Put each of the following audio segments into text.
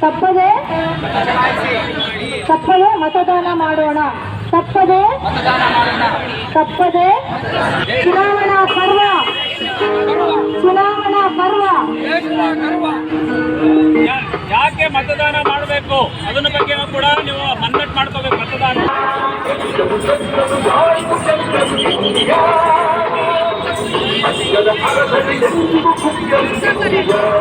ತಪ್ಪದೆ ತಪ್ಪದೆ ಮತದಾನ ಮಾಡೋಣ. ತಪ್ಪದೆ ತಪ್ಪದೆ ಚುನಾವಣಾ ಪರ್ವ. ಚುನಾವಣಾ ಪರ್ವ. ಯಾಕೆ ಮತದಾನ ಮಾಡಬೇಕು? ಅದನ್ನ ಬಗ್ಗೆ ಕೂಡ ನೀವು ಮನ್ನಟ್ ಮಾಡ್ಕೋಬೇಕು ಮತದಾನ. 내가 알아가니 건들고 붙여 죽겠지야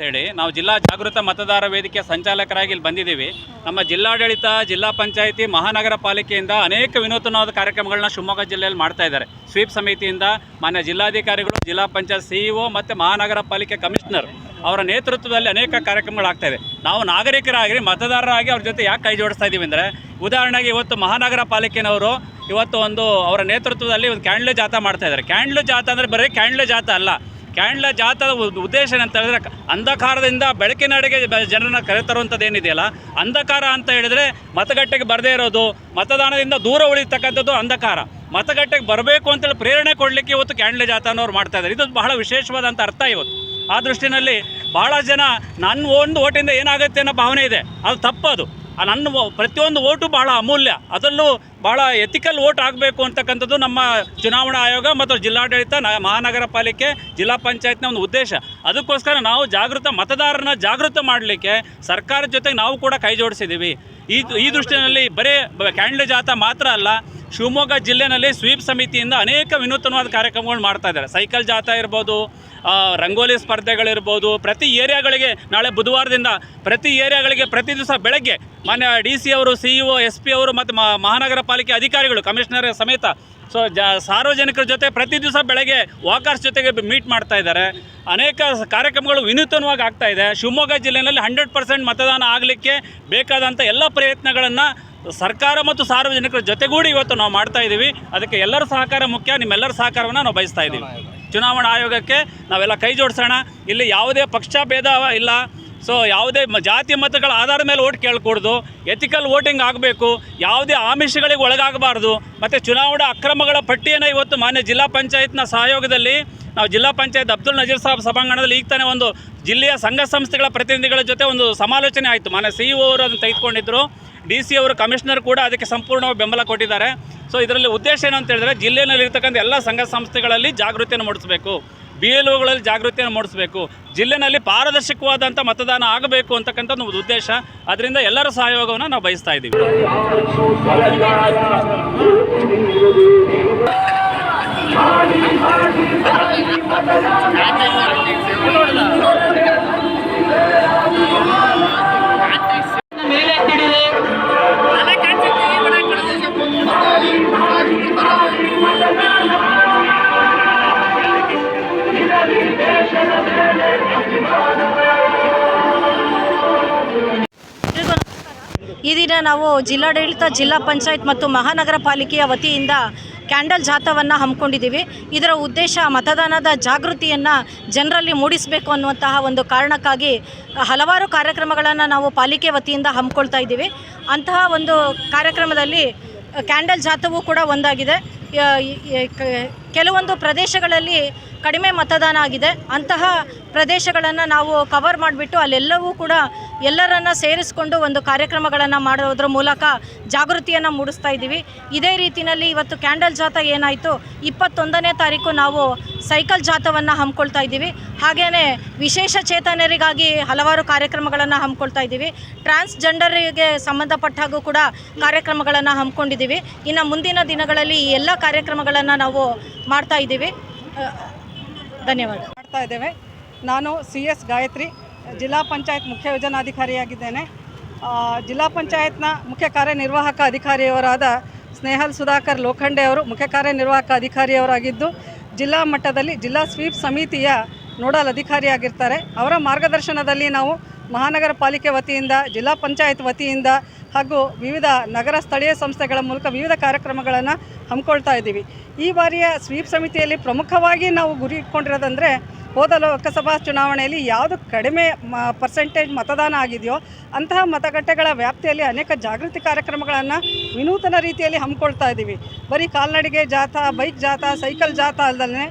ಅಂತೇಳಿ ನಾವು ಜಿಲ್ಲಾ ಜಾಗೃತ ಮತದಾರ ವೇದಿಕೆ ಸಂಚಾಲಕರಾಗಿ ಇಲ್ಲಿ ಬಂದಿದ್ದೀವಿ. ನಮ್ಮ ಜಿಲ್ಲಾಡಳಿತ, ಜಿಲ್ಲಾ ಪಂಚಾಯಿತಿ, ಮಹಾನಗರ ಪಾಲಿಕೆಯಿಂದ ಅನೇಕ ವಿನೂತನವಾದ ಕಾರ್ಯಕ್ರಮಗಳನ್ನ ಶಿವಮೊಗ್ಗ ಜಿಲ್ಲೆಯಲ್ಲಿ ಮಾಡ್ತಾ ಇದ್ದಾರೆ. ಸ್ವೀಪ್ ಸಮಿತಿಯಿಂದ ಮಾನ್ಯ ಜಿಲ್ಲಾಧಿಕಾರಿಗಳು, ಜಿಲ್ಲಾ ಪಂಚಾಯತ್ ಸಿಇಒ ಮತ್ತು ಮಹಾನಗರ ಪಾಲಿಕೆ ಕಮಿಷನರ್ ಅವರ ನೇತೃತ್ವದಲ್ಲಿ ಅನೇಕ ಕಾರ್ಯಕ್ರಮಗಳಾಗ್ತಾ ಇದೆ. ನಾವು ನಾಗರಿಕರಾಗಿ, ಮತದಾರರಾಗಿ ಅವ್ರ ಜೊತೆ ಯಾಕೆ ಕೈ ಜೋಡಿಸ್ತಾ ಇದ್ದೀವಿ ಅಂದರೆ, ಉದಾಹರಣೆಗೆ ಇವತ್ತು ಮಹಾನಗರ ಪಾಲಿಕೆನವರು ಇವತ್ತು ಒಂದು ಅವರ ನೇತೃತ್ವದಲ್ಲಿ ಒಂದು ಕ್ಯಾಂಡ್ಲ್ ಜಾಥಾ ಮಾಡ್ತಾ ಇದ್ದಾರೆ. ಕ್ಯಾಂಡ್ಲು ಜಾಥಾ ಅಂದರೆ ಬರೀ ಕ್ಯಾಂಡ್ಲು ಜಾಥಾ ಅಲ್ಲ. ಕ್ಯಾಂಡ್ಲ ಜಾಥಾದ ಉದ್- ಉದ್ದೇಶ ಏನಂತ ಹೇಳಿದ್ರೆ ಅಂಧಕಾರದಿಂದ ಬೆಳಕಿನಡೆಗೆ ಜನರನ್ನು ಕರೆತರುವಂಥದ್ದು ಏನಿದೆಯಲ್ಲ, ಅಂಧಕಾರ ಅಂತ ಹೇಳಿದ್ರೆ ಮತಗಟ್ಟೆಗೆ ಬರದೇ ಇರೋದು, ಮತದಾನದಿಂದ ದೂರ ಉಳಿತಕ್ಕಂಥದ್ದು ಅಂಧಕಾರ. ಮತಗಟ್ಟೆಗೆ ಬರಬೇಕು ಅಂತೇಳಿ ಪ್ರೇರಣೆ ಕೊಡಲಿಕ್ಕೆ ಇವತ್ತು ಕ್ಯಾಂಡ್ಲ ಜಾಥಾನವ್ರು ಮಾಡ್ತಾ ಇದ್ದಾರೆ. ಇದು ಬಹಳ ವಿಶೇಷವಾದಂಥ ಅರ್ಥ ಇವತ್ತು. ಆ ದೃಷ್ಟಿನಲ್ಲಿ ಬಹಳ ಜನ ನನ್ನ ಒಂದು ಓಟಿಂದ ಏನಾಗುತ್ತೆ ಅನ್ನೋ ಭಾವನೆ ಇದೆ. ಅದು ತಪ್ಪದು. ನನ್ನ ಪ್ರತಿಯೊಂದು ಓಟು ಬಹಳ ಅಮೂಲ್ಯ. ಅದರಲ್ಲೂ ಬಹಳ ಎಥಿಕಲ್ ಓಟ್ ಆಗಬೇಕು ಅಂತಕ್ಕಂಥದ್ದು ನಮ್ಮ ಚುನಾವಣಾ ಆಯೋಗ ಮತ್ತು ಜಿಲ್ಲಾಡಳಿತ ಮಹಾನಗರ ಪಾಲಿಕೆ ಜಿಲ್ಲಾ ಪಂಚಾಯತ್ನ ಒಂದು ಉದ್ದೇಶ. ಅದಕ್ಕೋಸ್ಕರ ನಾವು ಜಾಗೃತ, ಮತದಾರರನ್ನ ಜಾಗೃತ ಮಾಡಲಿಕ್ಕೆ ಸರ್ಕಾರದ ಜೊತೆಗೆ ನಾವು ಕೂಡ ಕೈ ಜೋಡಿಸಿದ್ದೀವಿ ಈ ಈ ದೃಷ್ಟಿಯಲ್ಲಿ ಬರೀ ಕ್ಯಾಂಡಿಡೇಟ್ ಜಾಥಾ ಮಾತ್ರ ಅಲ್ಲ ಶಿವಮೊಗ್ಗ ಜಿಲ್ಲೆಯಲ್ಲಿ ಸ್ವೀಪ್ ಸಮಿತಿಯಿಂದ ಅನೇಕ ವಿನೂತನವಾದ ಕಾರ್ಯಕ್ರಮಗಳು ಮಾಡ್ತಾ ಇದ್ದಾರೆ. ಸೈಕಲ್ ಜಾಥಾ ಇರ್ಬೋದು ರಂಗೋಲಿ ಸ್ಪರ್ಧೆಗಳಿರ್ಬೋದು, ಪ್ರತಿ ಏರಿಯಾಗಳಿಗೆ ನಾಳೆ ಬುಧವಾರದಿಂದ ಪ್ರತಿ ಏರಿಯಾಗಳಿಗೆ ಪ್ರತಿ ದಿವಸ ಬೆಳಗ್ಗೆ ಮಾನ್ಯ ಡಿ ಸಿ ಅವರು, C E O, S P ಅವರು ಮತ್ತು ಮಹಾನಗರ ಪಾಲಿಕೆ ಅಧಿಕಾರಿಗಳು, ಕಮಿಷನರ್ ಸಮೇತ ಸೊ, ಜ, ಸಾರ್ವಜನಿಕರ ಜೊತೆ ಪ್ರತಿ ದಿವಸ ಬೆಳಗ್ಗೆ ವಾಕರ್ಸ್ ಜೊತೆಗೆ ಮೀಟ್ ಮಾಡ್ತಾ ಇದ್ದಾರೆ. ಅನೇಕ ಕಾರ್ಯಕ್ರಮಗಳು ವಿನೂತನವಾಗಿ ಆಗ್ತಾ ಇದೆ. ಶಿವಮೊಗ್ಗ ಜಿಲ್ಲೆಯಲ್ಲಿ ಹಂಡ್ರೆಡ್ ಪರ್ಸೆಂಟ್ ಮತದಾನ ಆಗಲಿಕ್ಕೆ ಬೇಕಾದಂಥ ಎಲ್ಲ ಪ್ರಯತ್ನಗಳನ್ನು ಸರ್ಕಾರ ಮತ್ತು ಸಾರ್ವಜನಿಕರ ಜೊತೆಗೂಡಿ ಇವತ್ತು ನಾವು ಮಾಡ್ತಾ ಇದ್ದೀವಿ ಅದಕ್ಕೆ ಎಲ್ಲರ ಸಹಕಾರ ಮುಖ್ಯ. ನಿಮ್ಮೆಲ್ಲರ ಸಹಕಾರವನ್ನು ನಾವು ಬಯಸ್ತಾ ಇದ್ದೀವಿ ಚುನಾವಣಾ ಆಯೋಗಕ್ಕೆ ನಾವೆಲ್ಲ ಕೈ ಜೋಡಿಸೋಣ. ಇಲ್ಲಿ ಯಾವುದೇ ಪಕ್ಷ ಭೇದ ಇಲ್ಲ. ಸೊ ಯಾವುದೇ ಜಾತಿ ಮತಗಳ ಆಧಾರದ ಮೇಲೆ ಓಟ್ ಕೇಳ್ಕೊಡ್ದು. ಎಥಿಕಲ್ ವೋಟಿಂಗ್ ಆಗಬೇಕು. ಯಾವುದೇ ಆಮಿಷಗಳಿಗೆ ಒಳಗಾಗಬಾರ್ದು. ಮತ್ತು ಚುನಾವಣಾ ಅಕ್ರಮಗಳ ಪಟ್ಟಿಯನ್ನು ಇವತ್ತು ಮಾನ್ಯ ಜಿಲ್ಲಾ ಪಂಚಾಯತ್ನ ಸಹಯೋಗದಲ್ಲಿ ನಾವು ಜಿಲ್ಲಾ ಪಂಚಾಯತ್ ಅಬ್ದುಲ್ ನಜೀರ್ ಸಾಬ್ ಸಭಾಂಗಣದಲ್ಲಿ ಈಗ ತಾನೇ ಒಂದು ಜಿಲ್ಲೆಯ ಸಂಘ ಸಂಸ್ಥೆಗಳ ಪ್ರತಿನಿಧಿಗಳ ಜೊತೆ ಒಂದು ಸಮಾಲೋಚನೆ ಆಯಿತು. ಮಾನ್ಯ ಸಿ ಇ ಅವರು ಅದನ್ನು ತೆಗೆದುಕೊಂಡಿದ್ದರು ಡಿ ಸಿ ಅವರು ಕಮಿಷನರ್ ಕೂಡ ಅದಕ್ಕೆ ಸಂಪೂರ್ಣವಾಗಿ ಬೆಂಬಲ ಕೊಟ್ಟಿದ್ದಾರೆ. ಸೊ ಇದರಲ್ಲಿ ಉದ್ದೇಶ ಏನು ಅಂತ ಹೇಳಿದ್ರೆ ಜಿಲ್ಲೆಯಲ್ಲಿರ್ತಕ್ಕಂಥ ಎಲ್ಲ ಸಂಘ ಸಂಸ್ಥೆಗಳಲ್ಲಿ ಜಾಗೃತಿಯನ್ನು ಮೂಡಿಸಬೇಕು. ಬಿ ಎಲ್ ಒಗಳಲ್ಲಿ ಜಾಗೃತಿಯನ್ನು ಮೂಡಿಸಬೇಕು. ಜಿಲ್ಲೆಯಲ್ಲಿ ಪಾರದರ್ಶಕವಾದಂಥ ಮತದಾನ ಆಗಬೇಕು ಅಂತಕ್ಕಂಥ ಒಂದು ಉದ್ದೇಶ. ಅದರಿಂದ ಎಲ್ಲರ ಸಹಯೋಗವನ್ನು ನಾವು ಬಯಸ್ತಾ ಇದ್ದೀವಿ. ಈ ದಿನ ನಾವು ಜಿಲ್ಲಾಡಳಿತ ಜಿಲ್ಲಾ ಪಂಚಾಯತ್ ಮತ್ತು ಮಹಾನಗರ ಪಾಲಿಕೆಯ ವತಿಯಿಂದ ಕ್ಯಾಂಡಲ್ ಜಾಥಾವನ್ನು ಹಮ್ಮಿಕೊಂಡಿದ್ದೀವಿ. ಇದರ ಉದ್ದೇಶ ಮತದಾನದ ಜಾಗೃತಿಯನ್ನು ಜನರಲ್ಲಿ ಮೂಡಿಸಬೇಕು ಅನ್ನುವಂತಹ ಒಂದು ಕಾರಣಕ್ಕಾಗಿ ಹಲವಾರು ಕಾರ್ಯಕ್ರಮಗಳನ್ನು ನಾವು ಪಾಲಿಕೆ ವತಿಯಿಂದ ಹಮ್ಮಿಕೊಳ್ತಾ ಇದ್ದೀವಿ. ಅಂತಹ ಒಂದು ಕಾರ್ಯಕ್ರಮದಲ್ಲಿ ಕ್ಯಾಂಡಲ್ ಜಾಥವೂ ಕೂಡ ಒಂದಾಗಿದೆ. ಕೆಲವೊಂದು ಪ್ರದೇಶಗಳಲ್ಲಿ ಕಡಿಮೆ ಮತದಾನ ಆಗಿದೆ. ಅಂತಹ ಪ್ರದೇಶಗಳನ್ನು ನಾವು ಕವರ್ ಮಾಡಿಬಿಟ್ಟು ಅಲ್ಲೆಲ್ಲವೂ ಕೂಡ ಎಲ್ಲರನ್ನ ಸೇರಿಸಿಕೊಂಡು ಒಂದು ಕಾರ್ಯಕ್ರಮಗಳನ್ನು ಮಾಡೋದ್ರ ಮೂಲಕ ಜಾಗೃತಿಯನ್ನು ಮೂಡಿಸ್ತಾ ಇದ್ದೀವಿ. ಇದೇ ರೀತಿಯಲ್ಲಿ ಇವತ್ತು ಕ್ಯಾಂಡಲ್ ಜಾಥಾ ಏನಾಯಿತು, ಇಪ್ಪತ್ತೊಂದನೇ ತಾರೀಕು ನಾವು ಸೈಕಲ್ ಜಾಥವನ್ನು ಹಮ್ಮಿಕೊಳ್ತಾ ಇದ್ದೀವಿ. ಹಾಗೆಯೇ ವಿಶೇಷ ಚೇತನರಿಗಾಗಿ ಹಲವಾರು ಕಾರ್ಯಕ್ರಮಗಳನ್ನು ಹಮ್ಮಿಕೊಳ್ತಾ ಇದ್ದೀವಿ. ಟ್ರಾನ್ಸ್ಜೆಂಡರಿಗೆ ಸಂಬಂಧಪಟ್ಟ ಹಾಗೂ ಕೂಡ ಕಾರ್ಯಕ್ರಮಗಳನ್ನು ಹಮ್ಮಿಕೊಂಡಿದ್ದೀವಿ. ಇನ್ನು ಮುಂದಿನ ದಿನಗಳಲ್ಲಿ ಈ ಎಲ್ಲ ಕಾರ್ಯಕ್ರಮಗಳನ್ನು ನಾವು ಮಾಡ್ತಾ ಇದ್ದೀವಿ. ಧನ್ಯವಾದ. ಮಾಡ್ತಾ ಇದ್ದೇವೆ. ನಾನು ಸಿ ಎಸ್ ಗಾಯತ್ರಿ, ಜಿಲ್ಲಾ ಪಂಚಾಯತ್ ಮುಖ್ಯ ಯೋಜನಾಧಿಕಾರಿಯಾಗಿದ್ದೇನೆ. ಜಿಲ್ಲಾ ಪಂಚಾಯತ್ನ ಮುಖ್ಯ ಕಾರ್ಯನಿರ್ವಾಹಕ ಅಧಿಕಾರಿಯವರಾದ ಸ್ನೇಹಲ್ ಸುಧಾಕರ್ ಲೋಖಂಡೆ ಅವರು ಮುಖ್ಯ ಕಾರ್ಯನಿರ್ವಾಹಕ ಅಧಿಕಾರಿಯವರಾಗಿದ್ದು, ಜಿಲ್ಲಾ ಮಟ್ಟದಲ್ಲಿ ಜಿಲ್ಲಾ ಸ್ವೀಪ್ ಸಮಿತಿಯ ನೋಡಲ್ ಅಧಿಕಾರಿಯಾಗಿರ್ತಾರೆ. ಅವರ ಮಾರ್ಗದರ್ಶನದಲ್ಲಿ ನಾವು ಮಹಾನಗರ ಪಾಲಿಕೆ ವತಿಯಿಂದ, ಜಿಲ್ಲಾ ಪಂಚಾಯತ್ ವತಿಯಿಂದ ಹಾಗೂ ವಿವಿಧ ನಗರ ಸ್ಥಳೀಯ ಸಂಸ್ಥೆಗಳ ಮೂಲಕ ವಿವಿಧ ಕಾರ್ಯಕ್ರಮಗಳನ್ನು ಹಮ್ಮಿಕೊಳ್ತಾ ಇದ್ದೀವಿ. ಈ ಬಾರಿಯ ಸ್ವೀಪ್ ಸಮಿತಿಯಲ್ಲಿ ಪ್ರಮುಖವಾಗಿ ನಾವು ಗುರಿ ಇಟ್ಕೊಂಡಿರೋದಂದರೆ ಹೋದ ಲೋಕಸಭಾ ಚುನಾವಣೆಯಲ್ಲಿ ಯಾವುದು ಕಡಿಮೆ ಮ ಪರ್ಸೆಂಟೇಜ್ ಮತದಾನ ಆಗಿದೆಯೋ ಅಂತಹ ಮತಗಟ್ಟೆಗಳ ವ್ಯಾಪ್ತಿಯಲ್ಲಿ ಅನೇಕ ಜಾಗೃತಿ ಕಾರ್ಯಕ್ರಮಗಳನ್ನು ವಿನೂತನ ರೀತಿಯಲ್ಲಿ ಹಮ್ಮಿಕೊಳ್ತಾ ಇದ್ದೀವಿ. ಬರೀ ಕಾಲ್ನಡಿಗೆ ಜಾಥಾ, ಬೈಕ್ ಜಾಥಾ, ಸೈಕಲ್ ಜಾಥಾ ಅಲ್ಲದೇ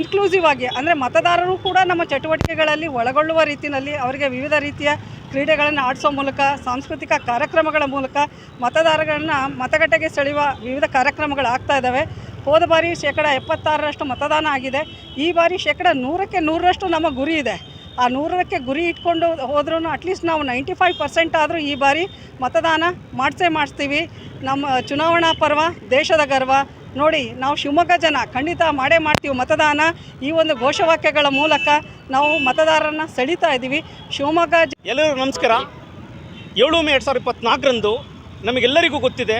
ಇನ್ಕ್ಲೂಸಿವ್ ಆಗಿ, ಅಂದರೆ ಮತದಾರರು ಕೂಡ ನಮ್ಮ ಚಟುವಟಿಕೆಗಳಲ್ಲಿ ಒಳಗೊಳ್ಳುವ ರೀತಿಯಲ್ಲಿ ಅವರಿಗೆ ವಿವಿಧ ರೀತಿಯ ಕ್ರೀಡೆಗಳನ್ನು ಆಡಿಸೋ ಮೂಲಕ, ಸಾಂಸ್ಕೃತಿಕ ಕಾರ್ಯಕ್ರಮಗಳ ಮೂಲಕ ಮತದಾರರನ್ನು ಮತಗಟ್ಟೆಗೆ ಸೆಳೆಯುವ ವಿವಿಧ ಕಾರ್ಯಕ್ರಮಗಳು ಆಗ್ತಾ ಇದ್ದಾವೆ ಹೋದ ಬಾರಿ ಶೇಕಡ ಎಪ್ಪತ್ತಾರರಷ್ಟು ಮತದಾನ ಆಗಿದೆ. ಈ ಬಾರಿ ಶೇಕಡ ನೂರಕ್ಕೆ ನೂರರಷ್ಟು ನಮ್ಮ ಗುರಿ ಇದೆ. ಆ ನೂರಕ್ಕೆ ಗುರಿ ಇಟ್ಕೊಂಡು ಹೋದ್ರೂ ಅಟ್ಲೀಸ್ಟ್ ನಾವು ನೈಂಟಿ ಫೈವ್ ಪರ್ಸೆಂಟ್ ಆದರೂ ಈ ಬಾರಿ ಮತದಾನ ಮಾಡಿಸೇ ಮಾಡಿಸ್ತೀವಿ. ನಮ್ಮ ಚುನಾವಣಾ ಪರ್ವ ದೇಶದ ಗರ್ವ ನೋಡಿ, ನಾವು ಶಿವಮೊಗ್ಗ ಜನ ಖಂಡಿತ ಮಾಡೇ ಮಾಡ್ತೀವಿ ಮತದಾನ. ಈ ಒಂದು ಘೋಷವಾಕ್ಯಗಳ ಮೂಲಕ ನಾವು ಮತದಾರರನ್ನ ಸೆಳೀತಾ ಇದ್ದೀವಿ. ಶಿವಮೊಗ್ಗ ಎಲ್ಲರಿಗೂ ನಮಸ್ಕಾರ. ಏಳು ಮೇ ಎರಡು ಸಾವಿರದ ಇಪ್ಪತ್ತ್ನಾಲ್ಕರಂದು ನಮಗೆಲ್ಲರಿಗೂ ಗೊತ್ತಿದೆ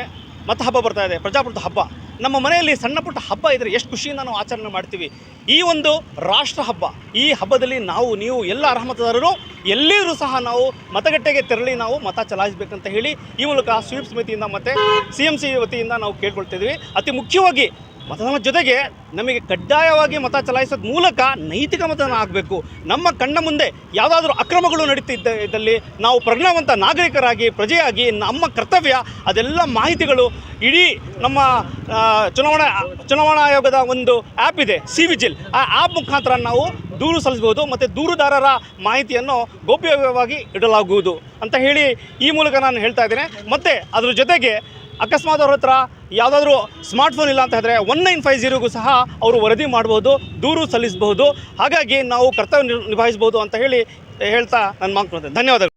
ಮತ ಹಬ್ಬ ಬರ್ತಾ ಇದೆ, ಪ್ರಜಾಪ್ರಭುತ್ವ ಹಬ್ಬ. ನಮ್ಮ ಮನೆಯಲ್ಲಿ ಸಣ್ಣ ಪುಟ್ಟ ಹಬ್ಬ ಇದ್ದರೆ ಎಷ್ಟು ಖುಷಿಯಿಂದ ನಾವು ಆಚರಣೆ ಮಾಡ್ತೀವಿ. ಈ ಒಂದು ರಾಷ್ಟ್ರ ಹಬ್ಬ, ಈ ಹಬ್ಬದಲ್ಲಿ ನಾವು, ನೀವು ಎಲ್ಲ ಅರ್ಹಮತದಾರರು, ಎಲ್ಲಿದ್ರೂ ಸಹ ನಾವು ಮತಗಟ್ಟೆಗೆ ತೆರಳಿ ನಾವು ಮತ ಚಲಾಯಿಸಬೇಕಂತ ಹೇಳಿ ಈ ಮೂಲಕ ಸ್ವೀಪ್ ಸಮಿತಿಯಿಂದ ಮತ್ತು ಸಿ ಎಂ ಸಿ ವತಿಯಿಂದ ನಾವು ಕೇಳ್ಕೊಳ್ತಿದ್ವಿ ಅತಿ ಮುಖ್ಯವಾಗಿ ಮತದಾನದ ಜೊತೆಗೆ ನಮಗೆ ಕಡ್ಡಾಯವಾಗಿ ಮತ ಚಲಾಯಿಸೋದ್ ಮೂಲಕ ನೈತಿಕ ಮತದಾನ ಆಗಬೇಕು. ನಮ್ಮ ಕಣ್ಣ ಮುಂದೆ ಯಾವುದಾದ್ರೂ ಅಕ್ರಮಗಳು ನಡೀತಿದ್ದ ಇದ್ದಲ್ಲಿ ನಾವು ಪ್ರಜ್ಞಾವಂತ ನಾಗರಿಕರಾಗಿ, ಪ್ರಜೆಯಾಗಿ, ನಮ್ಮ ಕರ್ತವ್ಯ, ಅದೆಲ್ಲ ಮಾಹಿತಿಗಳು ಇಡೀ ನಮ್ಮ ಚುನಾವಣಾ ಚುನಾವಣಾ ಆಯೋಗದ ಒಂದು ಆ್ಯಪ್ ಇದೆ ಸಿ ವಿಜಿಲ್ ಆ ಆ್ಯಪ್ ಮುಖಾಂತರ ನಾವು ದೂರು ಸಲ್ಲಿಸ್ಬೋದು ಮತ್ತು ದೂರುದಾರರ ಮಾಹಿತಿಯನ್ನು ಗೌಪ್ಯವಾಗಿ ಇಡಲಾಗುವುದು ಅಂತ ಹೇಳಿ ಈ ಮೂಲಕ ನಾನು ಹೇಳ್ತಾ ಇದ್ದೇನೆ. ಮತ್ತು ಅದರ ಜೊತೆಗೆ ಅಕಸ್ಮಾತ್ ಅವ್ರ ಹತ್ರ ಯಾವುದಾದ್ರೂ ಸ್ಮಾರ್ಟ್ಫೋನ್ ಇಲ್ಲ ಅಂತ ಹೇಳಿದ್ರೆ ಒನ್ ನೈನ್ ಫೈವ್ ಜೀರೋಗೂ ಸಹ ಅವರು ವರದಿ ಮಾಡ್ಬೋದು, ದೂರು ಸಲ್ಲಿಸಬಹುದು ಹಾಗಾಗಿ ನಾವು ಕರ್ತವ್ಯ ನಿಭಾಯಿಸ್ಬೋದು ಅಂತ ಹೇಳಿ ಹೇಳ್ತಾ ನನ್ನ ಮಾತು ಧನ್ಯವಾದಗಳು.